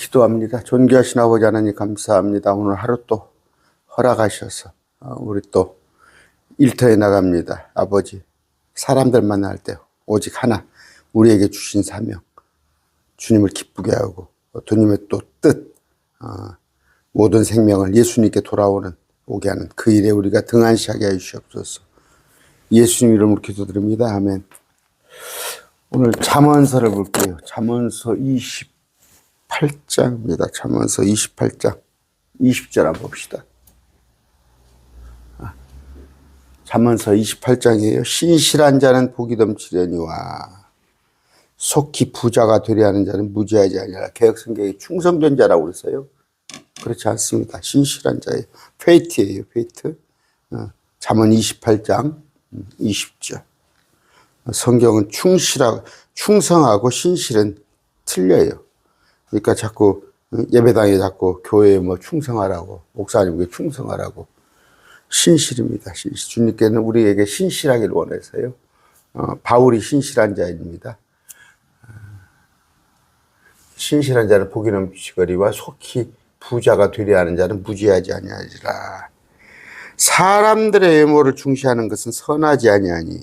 기도합니다. 존귀하신 아버지 하나님 감사합니다. 오늘 하루 또 허락하셔서 어, 우리 또 일터에 나갑니다. 아버지 사람들 만날 때 오직 하나 우리에게 주신 사명 주님을 기쁘게 하고 주님의 또뜻 모든 생명을 예수님께 돌아오는 오게 하는 그 일에 우리가 등한시하게 해주시옵소서. 예수님 이름으로 기도드립니다. 아멘. 오늘 잠언서를 볼게요. 잠언서 28장입니다. 잠언서 28장 20절 한번 봅시다. 아, 잠언서 28장이에요. 신실한 자는 복이 넘치려니와 속히 부자가 되려 하는 자는 무지하지 아니라 개혁 성경에 충성된 자라고 그랬어요. 그렇지 않습니다. 신실한 자예요. 페이트예요. 페이트. 어, 잠언 28장 20절. 성경은 충실하고 충성하고 신실은 틀려요. 그러니까 자꾸 예배당에 자꾸 교회에 뭐 충성하라고 목사님께 충성하라고 신실입니다. 신실. 주님께는 우리에게 신실하기를 원해서요. 어, 바울이 신실한 자입니다. 어, 신실한 자는 복이 넘치거리와 속히 부자가 되려 하는 자는 무지하지 아니하리라. 사람들의 외모를 중시하는 것은 선하지 아니하니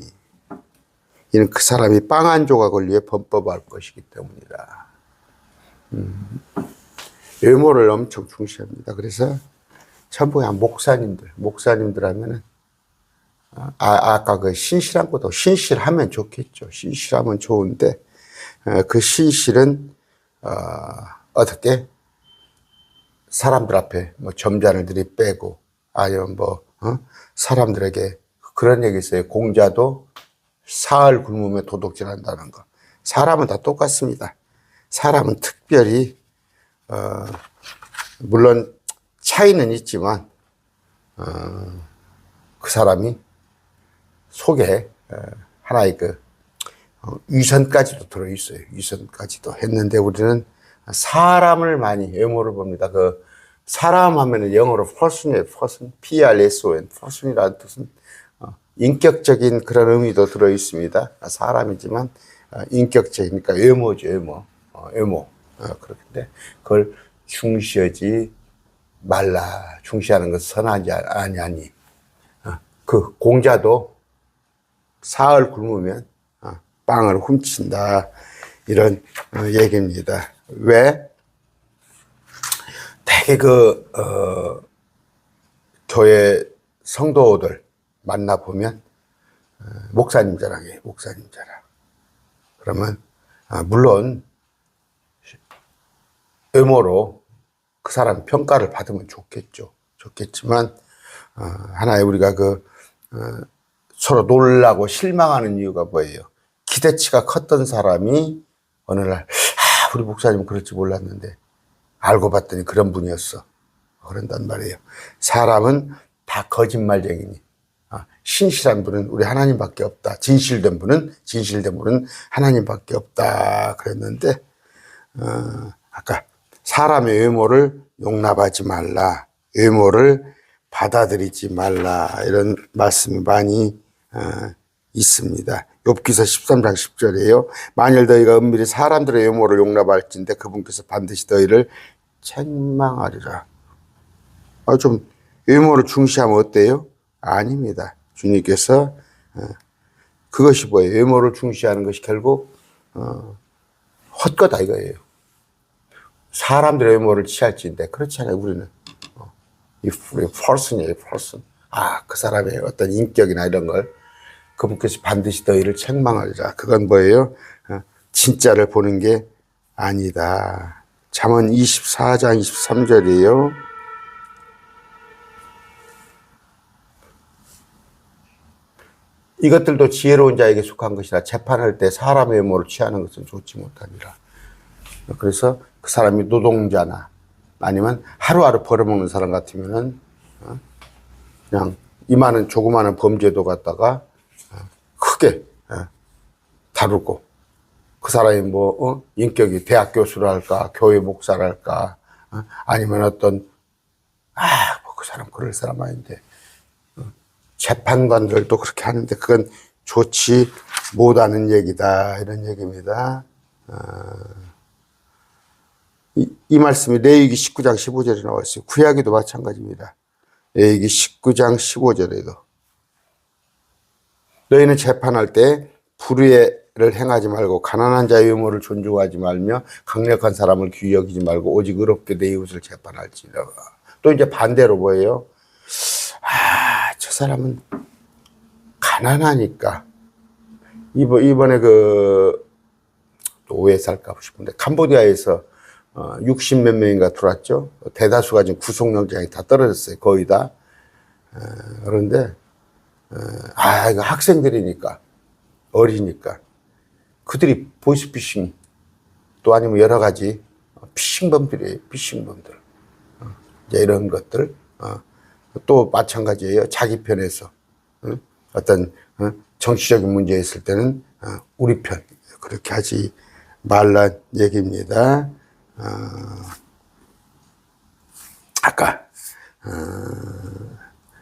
이는 그 사람이 빵 한 조각을 위해 범법할 것이기 때문이라. 음, 외모를 엄청 중시합니다. 그래서 전부 한 목사님들, 목사님들 하면은 아, 아까 그 신실한 것도 신실하면 좋겠죠. 신실하면 좋은데 어, 그 신실은 어, 어떻게 사람들 앞에 뭐 점잖을 들이 빼고 아니면 뭐 어? 사람들에게 그런 얘기 있어요. 공자도 사흘 굶으면 도둑질한다는 거. 사람은 다 똑같습니다. 사람은 특별히 어, 물론 차이는 있지만 어, 그 사람이 속에 어, 하나의 그 어, 위선까지도 들어 있어요. 위선까지도 했는데 우리는 사람을 많이 외모를 봅니다. 그 사람 하면은 영어로 person이에요. person, P-R-S-O-N, person이라는 뜻은 어, 인격적인 그런 의미도 들어 있습니다. 사람이지만 어, 인격적이니까 외모죠, 외모, 어, 외모. 그렇긴데 그걸 중시하지 말라. 중시하는 것은 선하지 아니하니. 그 공자도 사흘 굶으면 빵을 훔친다. 이런 얘기입니다. 왜? 되게 그, 어, 교회 성도들 만나 보면, 어, 목사님 자랑이에요, 목사님 자랑. 그러면, 아, 물론, 외모로 그 사람 평가를 받으면 좋겠죠. 좋겠지만, 어, 하나의 우리가 그, 어, 서로 놀라고 실망하는 이유가 뭐예요? 기대치가 컸던 사람이 어느 날, 아, 우리 목사님 그럴지 몰랐는데, 알고 봤더니 그런 분이었어. 그런단 말이에요. 사람은 다 거짓말쟁이니. 아, 신실한 분은 우리 하나님밖에 없다. 진실된 분은, 진실된 분은 하나님밖에 없다. 그랬는데, 어, 아까 사람의 외모를 용납하지 말라. 외모를 받아들이지 말라. 이런 말씀이 많이 어, 있습니다. 욥기서 13장 10절이에요. 만일 너희가 은밀히 사람들의 외모를 용납할진데 그분께서 반드시 너희를 책망하리라. 아, 좀 외모를 중시하면 어때요? 아닙니다. 주님께서 어, 그것이 뭐예요? 외모를 중시하는 것이 결국 어, 헛거다 이거예요. 사람들의 외모를 취할지인데 그렇지 않아요. 우리는 어, 이 person이에요. person. 아, 그 사람의 어떤 인격이나 이런 걸 그분께서 반드시 너희를 책망하리라. 그건 뭐예요? 어, 진짜를 보는 게 아니다. 잠언 24장 23절이에요. 이것들도 지혜로운 자에게 속한 것이라 재판할 때 사람의 외모를 취하는 것은 좋지 못하니라. 그래서 그 사람이 노동자나 아니면 하루하루 벌어먹는 사람 같으면은 어, 그냥 이만한 조그마한 범죄도 갖다가 크게 어, 다루고 그 사람이 뭐 어? 인격이 대학 교수를 할까 교회 목사를 할까 어? 아니면 어떤 아뭐 그 사람 그럴 사람 아닌데 재판관들도 그렇게 하는데 그건 좋지 못하는 얘기다 이런 얘기입니다. 이, 이 말씀이 레위기 19장 15절에 나와 있어요. 구약에도 마찬가지입니다. 레위기 19장 15절에도 너희는 재판할 때 불의를 행하지 말고 가난한 자의 의무를 존중하지 말며 강력한 사람을 귀히 여기지 말고 오직 의롭게 내 이웃을 재판할지라. 또 이제 반대로 뭐예요? 아, 저 사람은 가난하니까 이번 이번에 그 오해 살까 싶은데 캄보디아에서 어, 60 몇 명인가 들어왔죠. 대다수가 지금 구속영장이 다 떨어졌어요. 거의 다. 어, 그런데 어, 아 이거 학생들이니까 어리니까 그들이 보이스피싱 또 아니면 여러 가지 피싱범들이에요. 피싱범들. 어, 이제 이런 것들 어, 또 마찬가지예요. 자기 편에서 어, 어떤 어, 정치적인 문제 있을 때는 어, 우리 편 그렇게 하지 말란 얘기입니다. 어, 아까 어,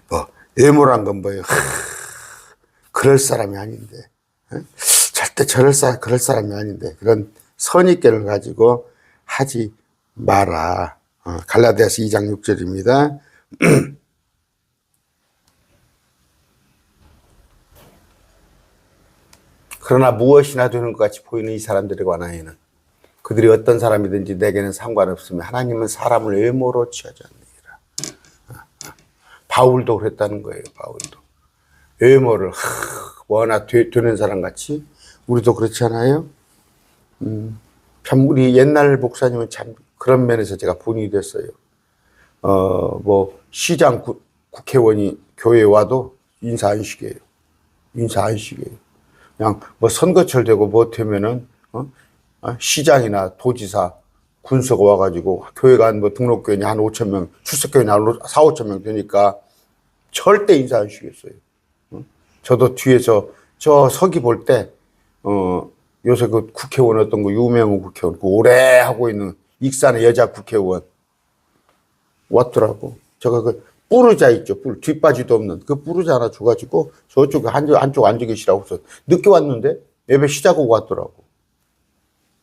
뭐 외모란 건 뭐예요? 하, 그럴 사람이 아닌데 어? 절대 저럴 사 그럴 사람이 아닌데 그런 선입견을 가지고 하지 마라. 어, 갈라디아서 2장 6절입니다. 그러나 무엇이나 되는 것 같이 보이는 이 사람들에 관하여는 그들이 어떤 사람이든지 내게는 상관없으며 하나님은 사람을 외모로 취하지 않느니라. 바울도 그랬다는 거예요. 바울도 외모를 하, 워낙 되, 되는 사람 같이 우리도 그렇지 않아요? 음, 참 우리 옛날 목사님은 참 그런 면에서 제가 본이 됐어요. 어, 뭐 시장 구, 국회의원이 교회에 와도 인사 안 시켜요. 인사 안 시켜요. 그냥 뭐 선거철 되고 뭐 되면은 어? 어? 시장이나 도지사 군수가 와가지고 교회가 한뭐 등록교인이 한 5천 명, 출석교인이 한 4, 5천 명 되니까 절대 인사 안 시켰어요. 어? 저도 뒤에서 저 서기 볼 때, 어, 요새 그 국회의원 어떤 거 유명한 국회의원, 그 오래 하고 있는 익산의 여자 국회의원 왔더라고. 제가 그 뿌르자 있죠. 뿔 뒷바지도 없는 그 뿌르자 하나 줘가지고 저쪽에 한쪽 안쪽 앉아 계시라고 해서 늦게 왔는데 예배 시작하고 왔더라고.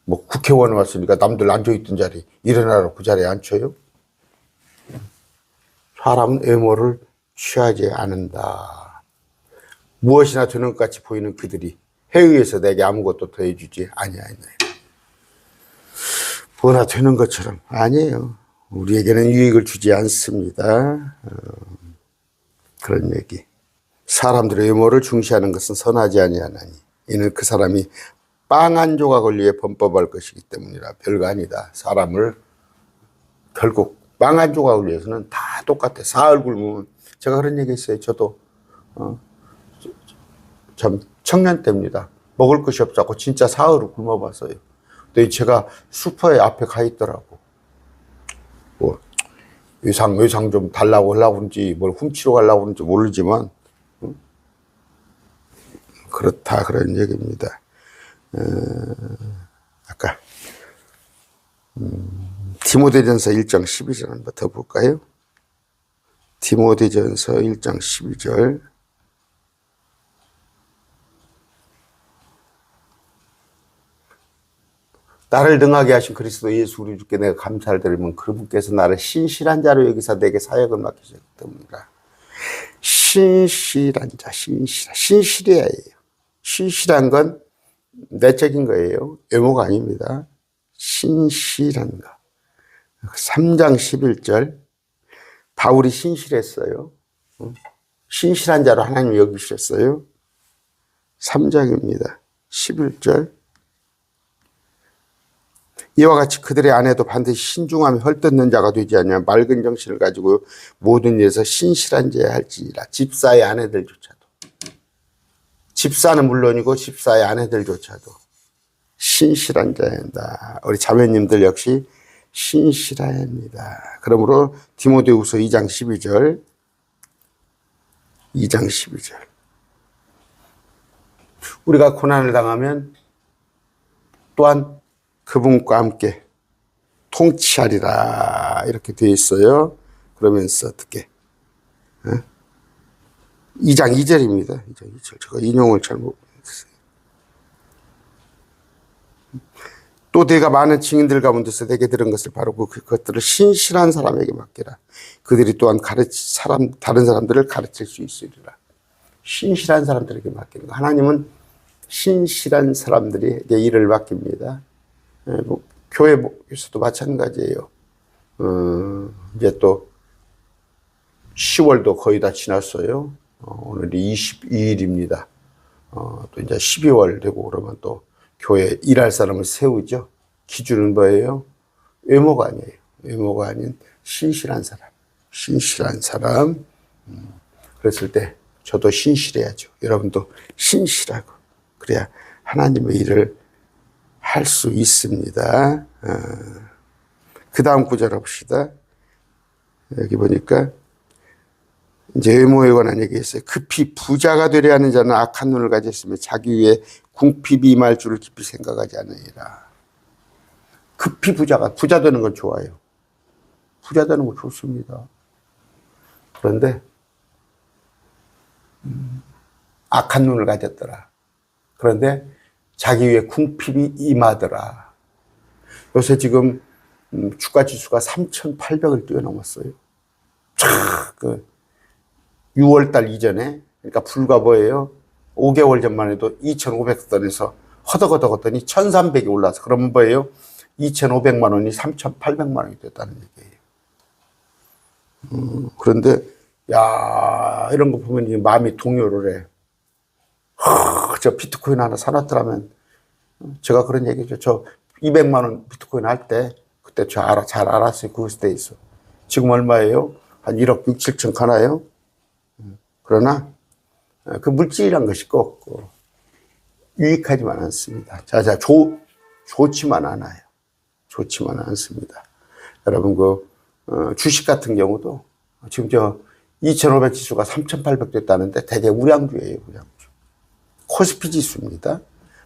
뭐 국회의원 왔으니까 남들 앉아 있던 자리 일어나라 그 자리에 앉혀요. 사람은 외모를 취하지 않는다. 무엇이나 되는 것 같이 보이는 그들이 해의해서 내게 아무것도 더해주지 아니하였나요. 뭐나 되는 것처럼 아니에요. 우리에게는 유익을 주지 않습니다. 어, 그런 얘기. 사람들의 외모를 중시하는 것은 선하지 아니하나니 이는 그 사람이 빵 한 조각을 위해 범법할 것이기 때문이라 별거 아니다. 사람을 결국 빵 한 조각을 위해서는 다 똑같아. 사흘 굶으면 제가 그런 얘기 했어요. 저도 어, 참 청년 때입니다. 먹을 것이 없자고 진짜 사흘을 굶어봤어요. 근데 제가 슈퍼에 앞에 가 있더라고. 뭐 의상 의상 좀 달라고 하려고 그런지 뭘 훔치러 가려고 그런지 모르지만 응? 그렇다 그런 얘기입니다. 어, 아까 음, 디모데전서 1장 12절 한번 더 볼까요? 디모데전서 1장 12절 나를 능하게 하신 그리스도 예수 우리 주께 내가 감사를 드리면 그분께서 나를 신실한 자로 여기서 내게 사역을 맡기셨기 때문이라. 신실한 자, 신실한, 신실해야 해요. 신실한 건 내적인 거예요. 외모가 아닙니다. 신실한 거. 3장 11절. 바울이 신실했어요. 신실한 자로 하나님 여기셨어요. 3장입니다. 11절. 이와 같이 그들의 아내도 반드시 신중하며 헐뜯는 자가 되지 않으면 맑은 정신을 가지고 모든 일에서 신실한 자야 할지니라. 집사의 아내들조차도. 집사는 물론이고 집사의 아내들조차도 신실한 자야 한다. 우리 자매님들 역시 신실해야 합니다. 그러므로 디모데후서 2장 12절 2장 12절 우리가 고난을 당하면 또한 그분과 함께 통치하리라 이렇게 되어 있어요. 그러면서 어떻게 2장 2절입니다. 2장 2절 제가 인용을 잘못. 또 내가 많은 증인들 가운데서 내게 들은 것을 바로 그 그것들을 신실한 사람에게 맡기라. 그들이 또한 가르치 사람 다른 사람들을 가르칠 수 있으리라. 신실한 사람들에게 맡기는 거. 하나님은 신실한 사람들에게 일을 맡깁니다. 예, 뭐, 교회에서도 마찬가지예요. 어, 이제 또 10월도 거의 다 지났어요. 어, 오늘이 22일입니다. 어, 또 이제 12월 되고 그러면 또 교회 일할 사람을 세우죠. 기준은 뭐예요? 외모가 아니에요. 외모가 아닌 신실한 사람. 신실한 사람. 음, 그랬을 때 저도 신실해야죠. 여러분도 신실하고. 그래야 하나님의 일을 할 수 있습니다. 그 다음 구절 봅시다. 여기 보니까 이제 외모에 관한 얘기 있어요. 급히 부자가 되려 하는 자는 악한 눈을 가졌으며 자기 위에 궁핍이 임할 줄을 깊이 생각하지 않으리라. 급히 부자가, 부자 되는 건 좋아요. 부자 되는 건 좋습니다. 그런데, 음, 악한 눈을 가졌더라. 그런데 자기 위에 궁핍이 임하더라. 요새 지금 음, 주가 지수가 3,800을 뛰어넘었어요. 촤, 그 6월달 이전에 그러니까 불과 뭐예요? 5개월 전만 해도 2,500선에서 허덕허덕 하더니 1,300이 올라서 그러면 뭐예요? 2,500만 원이 3,800만 원이 됐다는 얘기예요. 음, 그런데 야 이런 거 보면 이제 마음이 동요를 해. 허, 저 비트코인 하나 사놨더라면 제가 그런 얘기죠. 저 200만 원 비트코인 할 때 그때 저 알아 잘 알았어요. 그 시대에 있어. 지금 얼마예요? 한 1억 6, 7천 가나요? 그러나 그 물질이란 것이 꼭 어, 유익하지만 않습니다. 자자 좋 좋지만 않아요. 좋지만 않습니다. 여러분 그 어, 주식 같은 경우도 지금 저 2,500 지수가 3,800 됐다는데 대개 우량주예요, 우량주. 코스피 지수입니다.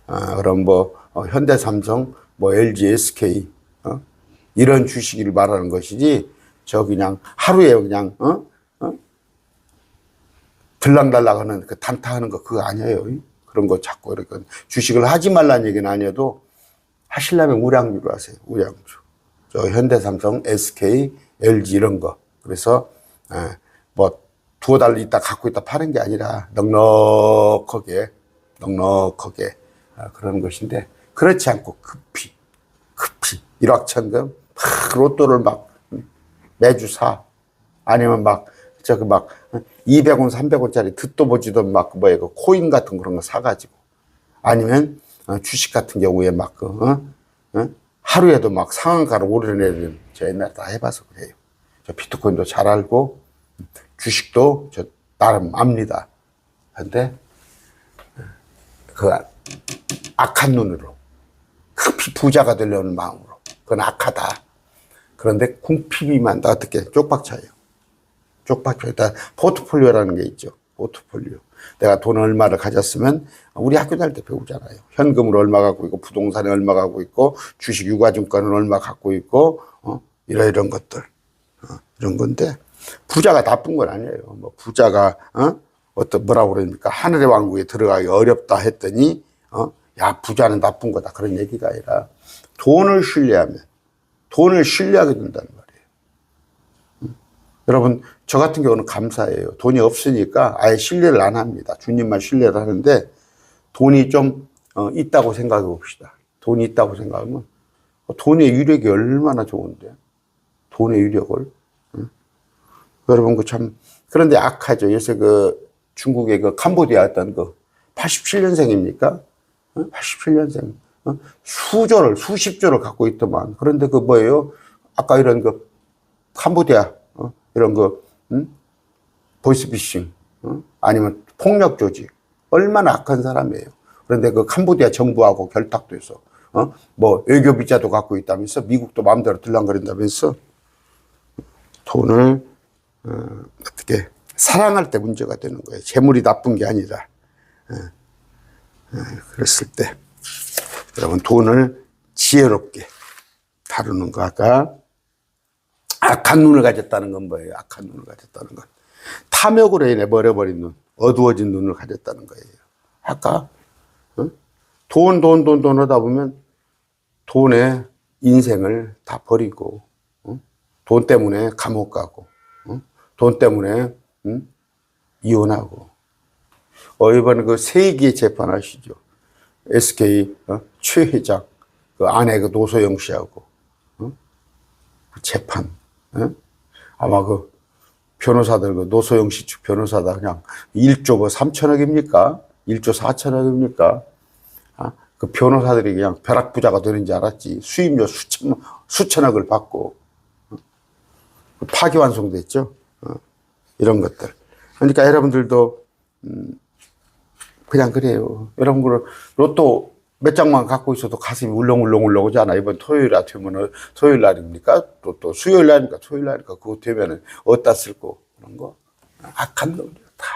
아, 그럼 뭐 어, 현대삼성, 뭐 LG, SK 어? 이런 주식을 말하는 것이지 저 그냥 하루에 그냥 어? 어? 들락달락하는 그 단타하는 거 그거 아니에요. 그런 거 자꾸 이렇게 주식을 하지 말라는 얘기는 아니어도 하시려면 우량주로 하세요. 우량주. 저 현대삼성, SK, LG 이런 거. 그래서 예, 뭐 두어 달 있다 갖고 있다 파는 게 아니라 넉넉하게 넉넉하게 아, 그런 것인데 그렇지 않고 급히 급히 일확천금 막 로또를 막 매주 사 아니면 막 저그 막 200원 300원짜리 듣도 보지도 막 뭐야 그 코인 같은 그런 거 사가지고 아니면 어, 주식 같은 경우에 막 그 어? 어? 하루에도 막 상한가를 오르내는 저 옛날에 다 해봐서 그래요. 저 비트코인도 잘 알고 주식도 저 나름 압니다. 근데 그 악한 눈으로 급히 부자가 되려는 마음으로 그건 악하다. 그런데 궁핍이 만 다 어떻게 쪽박차예요. 쪽박차 일단 포트폴리오라는 게 있죠. 포트폴리오. 내가 돈 얼마를 가졌으면 우리 학교 다닐 때 배우잖아요. 현금으로 얼마 갖고 있고 부동산에 얼마 갖고 있고 주식 유가증권은 얼마 갖고 있고 어? 이런 이런 것들 어? 이런 건데 부자가 나쁜 건 아니에요. 뭐 부자가 어? 어떤 뭐라고 그러니까 하늘의 왕국에 들어가기 어렵다 했더니 어? 야 부자는 나쁜 거다 그런 얘기가 아니라 돈을 신뢰하면 돈을 신뢰하게 된다는 말이에요. 음. 여러분 저 같은 경우는 감사해요. 돈이 없으니까 아예 신뢰를 안 합니다. 주님만 신뢰를 하는데 돈이 좀 어, 있다고 생각해 봅시다. 돈이 있다고 생각하면 돈의 유력이 얼마나 좋은데 돈의 유력을 응? 여러분 그 참 그런데 악하죠. 요새 그 중국의 그 캄보디아였던 그 87년생입니까? 87년생. 어? 수조를, 수십조를 갖고 있더만. 그런데 그 뭐예요? 아까 이런 그 캄보디아, 어? 이런 그, 음? 보이스피싱, 어? 아니면 폭력 조직. 얼마나 악한 사람이에요. 그런데 그 캄보디아 정부하고 결탁도 해서, 어? 뭐 외교 비자도 갖고 있다면서 미국도 마음대로 들랑거린다면서 돈을, 어, 어떻게 사랑할 때 문제가 되는 거예요. 재물이 나쁜 게 아니라. 그랬을 때 여러분 돈을 지혜롭게 다루는 거 아까 악한 눈을 가졌다는 건 뭐예요? 악한 눈을 가졌다는 건 탐욕으로 인해 버려버린 눈, 어두워진 눈을 가졌다는 거예요. 아까 돈, 돈, 돈, 돈 하다 보면 돈에 인생을 다 버리고 어? 돈 때문에 감옥 가고 어? 돈 때문에 음? 이혼하고 어 이번에 그 세기의 재판하시죠 SK 어? 최 회장 그 아내 그 노소영 씨하고 어? 그 재판 어? 아마 그 변호사들 그 노소영 씨 측 변호사다 그냥 1조 뭐 3천억입니까 1조 4천억입니까 아, 그 변호사들이 그냥 벼락부자가 되는 줄 알았지. 수임료 수천, 수천억을 받고. 어? 파기완송됐죠. 어, 이런 것들. 그러니까 여러분들도, 음, 그냥 그래요. 여러분, 그 로또 몇 장만 갖고 있어도 가슴이 울렁울렁 울렁 오지 않아. 이번 토요일 날 되면은, 토요일 날입니까? 또, 또 수요일 날입니까? 토요일 날이니까 그거 되면은 어디다 쓸고, 그런 거. 악한 놈이요. 다.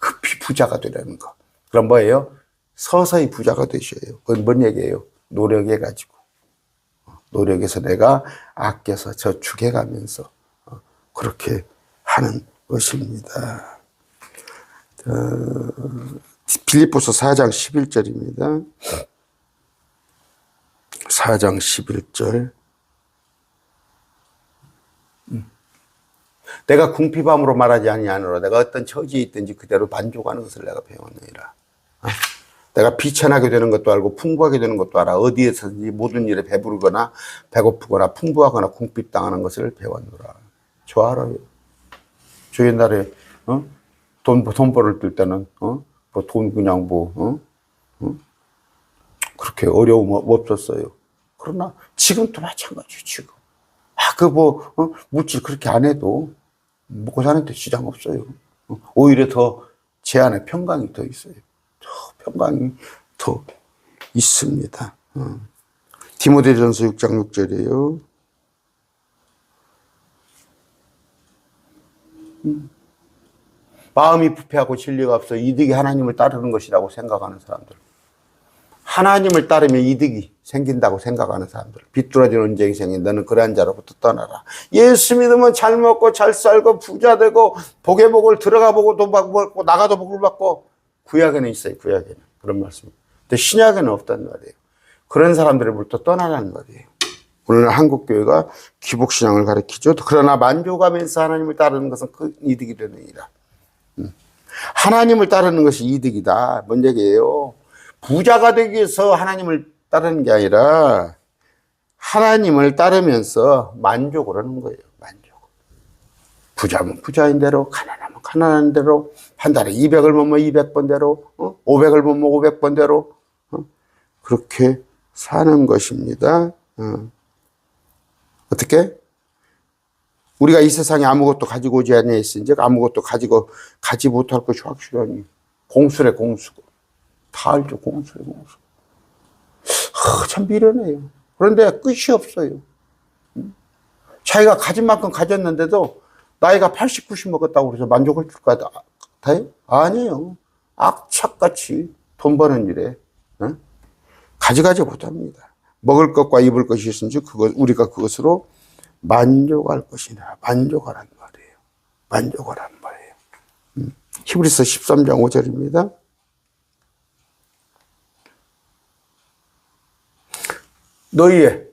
급히 부자가 되라는 거. 그럼 뭐예요? 서서히 부자가 되셔요. 그건 뭔 얘기예요? 노력해가지고. 어, 노력해서 내가 아껴서 저축해가면서 어, 그렇게 하는 것입니다. 어, 빌립보서 4장 11절입니다. 4장 11절. 음. 내가 궁핍함으로 말하지 아니하노라. 내가 어떤 처지에 있든지 그대로 만족하는 것을 내가 배웠느니라. 내가 비천하게 되는 것도 알고 풍부하게 되는 것도 알아. 어디에서든지 모든 일에 배부르거나 배고프거나 풍부하거나 궁핍당하는 것을 배웠노라. 저 알아요. 저 옛날에 어? 돈, 돈 벌을 뜰 때는 어? 뭐 돈 그냥 뭐 어? 어? 그렇게 어려움 없었어요. 그러나 지금도 마찬가지예요. 지금. 아, 그 뭐, 어? 물질 그렇게 안 해도 먹고 사는데 지장 없어요. 어? 오히려 더 제 안에 평강이 더 있어요. 더 평강이 더 있습니다. 어. 디모데전서 6장 6절이에요. 음. 마음이 부패하고 진리가 없어 이득이 하나님을 따르는 것이라고 생각하는 사람들. 하나님을 따르면 이득이 생긴다고 생각하는 사람들. 비뚤어진 언쟁이 생긴 너는 그러한 자로부터 떠나라. 예수 믿으면 잘 먹고 잘 살고 부자 되고 복의 복을 들어가 보고 돈 받고 나가도 복을 받고 구약에는 있어요. 구약에는 그런 말씀. 근데 신약에는 없단 말이에요. 그런 사람들로부터 떠나라는 말이에요. 오늘 한국 교회가 기복 신앙을 가르치죠. 그러나 만족하면서 하나님을 따르는 것은 큰 이득이 되느니라. 음. 하나님을 따르는 것이 이득이다. 뭔 얘기예요? 부자가 되기 위해서 하나님을 따르는 게 아니라 하나님을 따르면서 만족을 하는 거예요. 만족. 부자면 부자인 대로, 가난하면 가난한 대로, 한 달에 200을 먹으면 200번대로, 어? 500을 먹으면 500번대로, 어? 그렇게 사는 것입니다. 어. 어떻게? 우리가 이 세상에 아무것도 가지고 오지 아니했은즉 아무것도 가지고 가지 못할 것이 확실하니 공수래 공수고 다 알죠 공수래 공수. 하, 참 미련해요. 그런데 끝이 없어요. 자기가 가진 만큼 가졌는데도 나이가 80, 90 먹었다고 그래서 만족을 줄것 같아요? 아니에요. 악착같이 돈 버는 일에 어? 가져가지 못합니다. 먹을 것과 입을 것이 있은지 그것 우리가 그것으로 만족할 것이나 만족하란 말이에요. 만족하란 말이에요. 음. 히브리서 13장 5절입니다. 너희의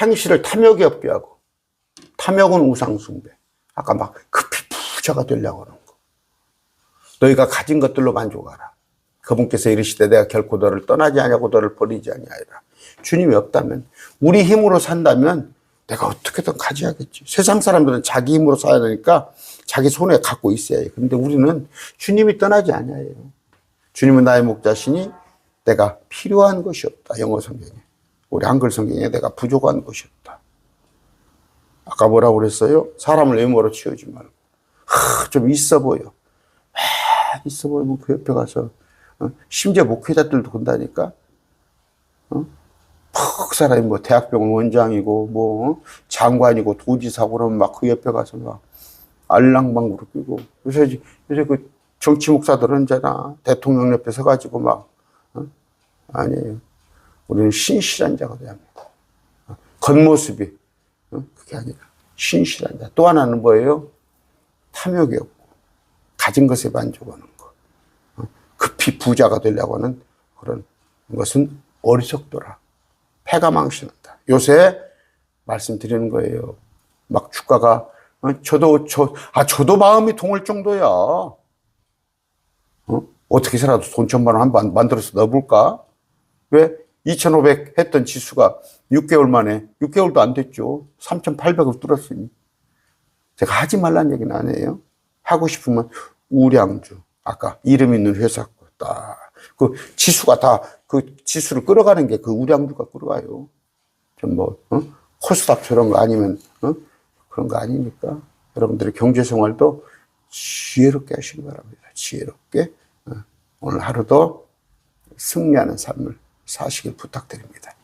행실을 탐욕이 없게 하고 탐욕은 우상숭배. 아까 막 급히 부자가 되려고 하는 거. 너희가 가진 것들로 만족하라. 그분께서 이르시되 내가 결코 너를 떠나지 아니하고 너를 버리지 아니하리라. 주님이 없다면 우리 힘으로 산다면 내가 어떻게든 가져야겠지. 세상 사람들은 자기 힘으로 살아야 되니까 자기 손에 갖고 있어야 해요. 그런데 우리는 주님이 떠나지 않아요. 주님은 나의 목자시니 내가 필요한 것이 없다. 영어 성경에. 우리 한글 성경에 내가 부족한 것이 없다. 아까 뭐라고 그랬어요? 사람을 외모로 치우지 말고. 하, 좀 있어 보여. 하, 있어 보이면 그 옆에 가서 어? 심지어 목회자들도 본다니까. 어? 퍽 사람이 뭐 대학병원 원장이고 뭐 어? 장관이고 도지사고 그러면 막 그 옆에 가서 막 알랑방구로 끼고 요새 요새 그 정치 목사들은 잖아 대통령 옆에 서가지고 막 어? 아니에요. 우리는 신실한 자가 돼야 합니다. 어? 겉모습이 어? 그게 아니라 신실한 자. 또 하나는 뭐예요? 탐욕이 없고 가진 것에 만족하는 거. 어? 급히 부자가 되려고 하는 그런 것은 어리석더라. 해가 망신한다. 요새 말씀드리는 거예요. 막 주가가 어, 저도 저 아 저도 마음이 동할 정도야. 어? 어떻게 살아도 돈 천만 원 한번 만들어서 넣어볼까? 왜 2,500 했던 지수가 6개월 만에 6개월도 안 됐죠. 3,800을 뚫었으니 제가 하지 말란 얘기는 아니에요. 하고 싶으면 우량주 아까 이름 있는 회사 거다그 지수가 다 그 지수를 끌어가는 게 그 우량주가 끌어가요. 좀뭐 어? 코스닥 저런 거 아니면 어? 그런 거 아니니까 여러분들의 경제 생활도 지혜롭게 하시기 바랍니다. 지혜롭게 어, 오늘 하루도 승리하는 삶을 사시길 부탁드립니다.